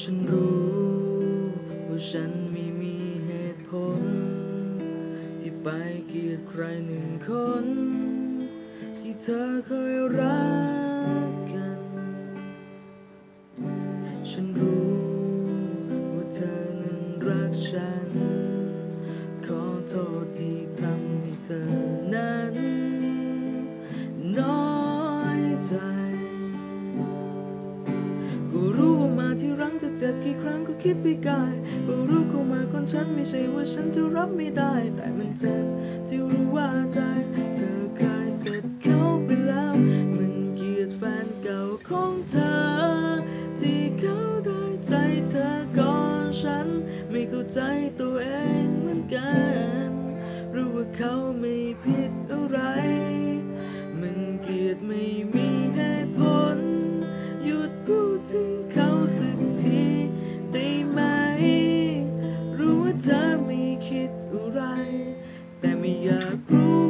ฉันรู้ว่าฉันไม่มีเหตุผล ที่ไปเกลียดใครหนึ่งคน ที่เธอเคยรักกัน ฉันรู้ว่าเธอนั้นรักฉัน ขอโทษที่ทำให้เธอ จะเจ็บกี่ครั้งก็คิดไปไกลก็รู้เข้ามาคนฉันไม่ใช่ว่าฉันจะรับไม่ได้ แต่มันเจ็บที่รู้ว่าใจ เธอเคยเสร็จเขาไปแล้ว มันเกลียดแฟนเก่าของเธอ ที่เขาได้ใจเธอก่อนฉัน ไม่เข้าใจตัวเองเหมือนกัน รู้ว่าเขาไม่ผิดอะไร ธอไม่คิดอะไร แต่ไม่อยากรู้